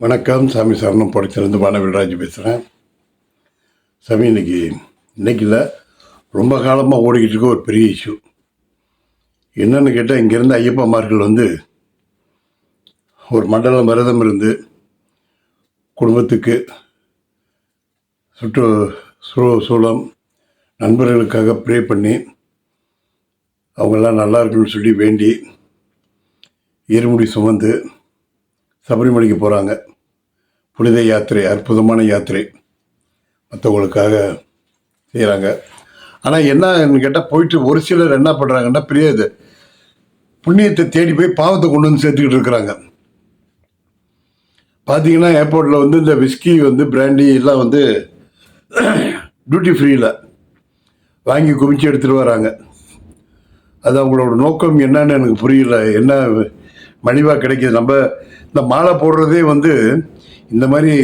வணக்கம். சாமி சரணம். படத்திலிருந்து பானவில்ராஜ் பேசுகிறேன் சாமி இன்னைக்கு இன்னைக்கு இல்லை. ரொம்ப காலமாக ஓடிக்கிட்டு இருக்க ஒரு பெரிய இஷ்யூ என்னென்னு கேட்டால் இங்கேருந்து ஐயப்பமார்கள் வந்து ஒரு மண்டலம் விரதம் இருந்து குடும்பத்துக்கு சுற்று சூ சூழம் நண்பர்களுக்காக ப்ரே பண்ணி அவங்கெல்லாம் நல்லா இருக்குன்னு சொல்லி வேண்டி இருமுடி சுமந்து சபரிமலைக்கு போகிறாங்க புனித யாத்திரை அற்புதமான யாத்திரை மற்றவங்களுக்காக செய்கிறாங்க ஆனால் என்னன்னு கேட்டால் போயிட்டு ஒரு சிலர் என்ன பண்ணுறாங்கன்னா பெரிய இது புண்ணியத்தை தேடி போய் பாவத்தை கொண்டு வந்து சேர்த்துக்கிட்டு இருக்கிறாங்க. பார்த்தீங்கன்னா ஏர்போர்ட்டில் வந்து இந்த விஸ்கி வந்து பிராண்டி எல்லாம் வந்து டியூட்டி ஃப்ரீயில் வாங்கி குமிச்சு எடுத்துகிட்டு வராங்க. அது அவங்களோட நோக்கம் என்னன்னு எனக்கு புரியல. என்ன மலிவாக கிடைக்கிது. நம்ம இந்த மாலை போடுறதே வந்து இந்த மாதிரி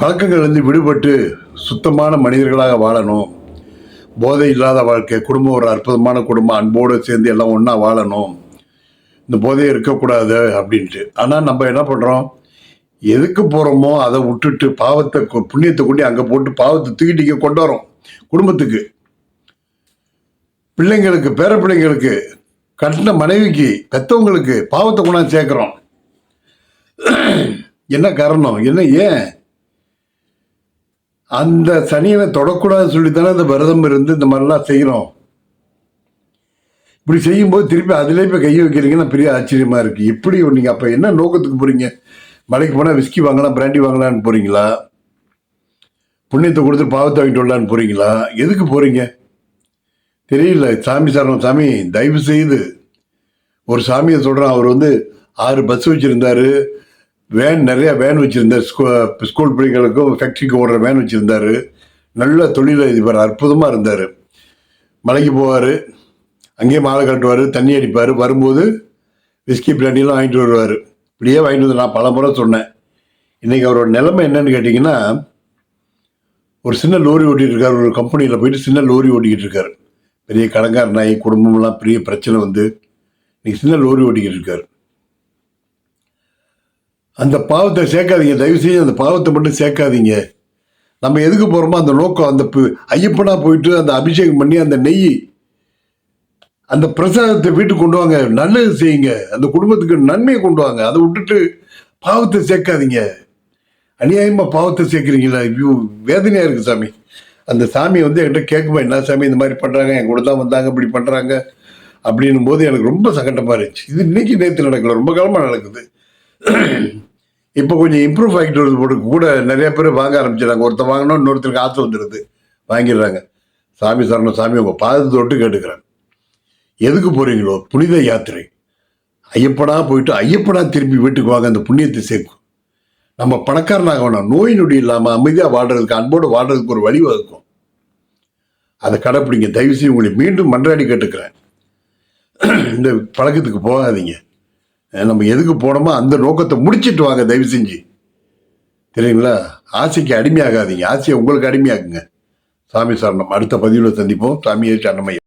பழக்கங்கள்லேருந்து வந்து விடுபட்டு சுத்தமான மனிதர்களாக வாழணும். போதை இல்லாத வாழ்க்கை குடும்பம் ஒரு அற்புதமான குடும்பம் அன்போடு சேர்ந்து எல்லாம் ஒன்றா வாழணும். இந்த போதையை இருக்கக்கூடாது அப்படின்ட்டு. ஆனால் நம்ம என்ன பண்ணுறோம் எதுக்கு போகிறோமோ அதை விட்டுட்டு பாவத்தை புண்ணியத்தை கொண்டு அங்கே போட்டு பாவத்தை தூக்கிட்டு கொண்டு வரோம் குடும்பத்துக்கு. பிள்ளைங்களுக்கு பேர பிள்ளைங்களுக்கு கட்டின மனைவிக்கு பெத்தவங்களுக்கு பாவத்தை கொண்டாந்து சேர்க்குறோம். என்ன காரணம்? என்ன ஏன்? அந்த சனியனை தொடக்கூடாதுன்னு சொல்லி தானே அந்த விரதம் இருந்து இந்த மாதிரிலாம் செய்கிறோம். இப்படி செய்யும்போது திருப்பி அதிலே இப்போ கை வைக்கிறீங்கன்னா பெரிய ஆச்சரியமாக இருக்குது எப்படி நீங்கள் அப்போ என்ன நோக்கத்துக்கு போகிறீங்க மலைக்கு போனால் விஸ்கி வாங்கலாம் பிராண்டி வாங்கலாம்னு போகிறீங்களா புண்ணியத்தை கொடுத்து பாவத்தை வாங்கிட்டு வரலான்னு போகிறீங்களா எதுக்கு போகிறீங்க தெரியல சாமி சரணம் சாமி தயவு செய்து. ஒரு சாமியை சொல்கிறேன் அவர் வந்து ஆறு பஸ் வச்சுருந்தாரு. வேன் நிறையா வேன் வச்சுருந்தார். ஸ்கூ ஸ்கூல் பிள்ளைங்களுக்கும் ஃபேக்ட்ரிக்கு ஓடுற வேன் வச்சுருந்தாரு. நல்ல தொழிலதிபர் அற்புதமாக இருந்தார். மலைக்கு போவார். அங்கேயே மாலை கட்டுவார் தண்ணி அடிப்பார். வரும்போது விஸ்கி பிராண்டிலாம் வாங்கிட்டு வருவார். இப்படியே வாங்கிட்டு வந்து நான் பல முறை சொன்னேன். இன்றைக்கி அவரோட நிலைமை என்னன்னு கேட்டிங்கன்னா ஒரு சின்ன லோரி ஓட்டிகிட்டு இருக்கார். ஒரு கம்பெனியில் போயிட்டு சின்ன லோரி ஓட்டிக்கிட்டு இருக்காரு. பெரிய கடங்கார நாய் குடும்பம்லாம் பெரிய பிரச்சனை வந்து இன்னைக்கு சின்ன லோரி ஓட்டிக்கிட்டு இருக்கார். அந்த பாவத்தை சேர்க்காதீங்க தயவு செஞ்சு அந்த பாவத்தை மட்டும் சேர்க்காதீங்க. நம்ம எதுக்கு போகிறோமோ அந்த நோக்கம் அந்த ஐயப்பனாக ஐயப்பனா போயிட்டு அந்த அபிஷேகம் பண்ணி அந்த நெய் அந்த பிரசாதத்தை வீட்டுக்கு கொண்டு வாங்க நல்லது செய்யுங்க. அந்த குடும்பத்துக்கு நன்மையை கொண்டு வாங்க. அதை விட்டுட்டு பாவத்தை சேர்க்காதீங்க. அநியாயமாக பாவத்தை சேர்க்குறீங்களா? ஐயோ வேதனையாக இருக்குது சாமி. அந்த சாமி வந்து என்கிட்ட கேட்குமா என்ன சாமி இந்த மாதிரி பண்ணுறாங்க என் கூட தான் வந்தாங்க இப்படி பண்ணுறாங்க அப்படின்னும் போது எனக்கு ரொம்ப சங்கட்டமாக இருந்துச்சு. இது இன்னைக்கு நேற்று நடக்கல ரொம்ப காலமாக நடக்குது. இப்போ கொஞ்சம் இம்ப்ரூவ் ஆகிட்டு வருது போட்டு கூட நிறைய பேர் வாங்க ஆரம்பிச்சிடறாங்க. ஒருத்தர் வாங்கினோம் இன்னொருத்தருக்கு ஆசை வந்துடுது வாங்கிடுறாங்க. சாமி சரணம் சாமி உங்கள் பாதத்தை தொட்டு கேட்டுக்கிறேன் எதுக்கு போகிறீங்களோ புனித யாத்திரை. ஐயப்பனா போயிட்டு ஐயப்பனா திரும்பி வீட்டுக்கு வாங்க அந்த புண்ணியத்தை சேர்க்கும். நம்ம பணக்காரனாக வேணும். நோய் நொடி இல்லாமல் அமைதியாக வாழ்றதுக்கு அன்போடு வாழ்கிறதுக்கு ஒரு வழி வகுக்கும். அதை கடைப்பிடிங்க. தயவு செய்து உங்களை மீண்டும் மன்றாடி கேட்டுக்கிறேன். இந்த பழக்கத்துக்கு போகாதீங்க. நம்ம எதுக்கு போனோமோ அந்த நோக்கத்தை முடிச்சிட்டு வாங்க தயவு செஞ்சு. தெரியுங்களா? ஆசைக்கு அடிமையாகாதீங்க. ஆசையை உங்களுக்கு அடிமையாக்குங்க. சாமி சரணம். அடுத்த பதிவில் சந்திப்போம். சாமியே சரணமையா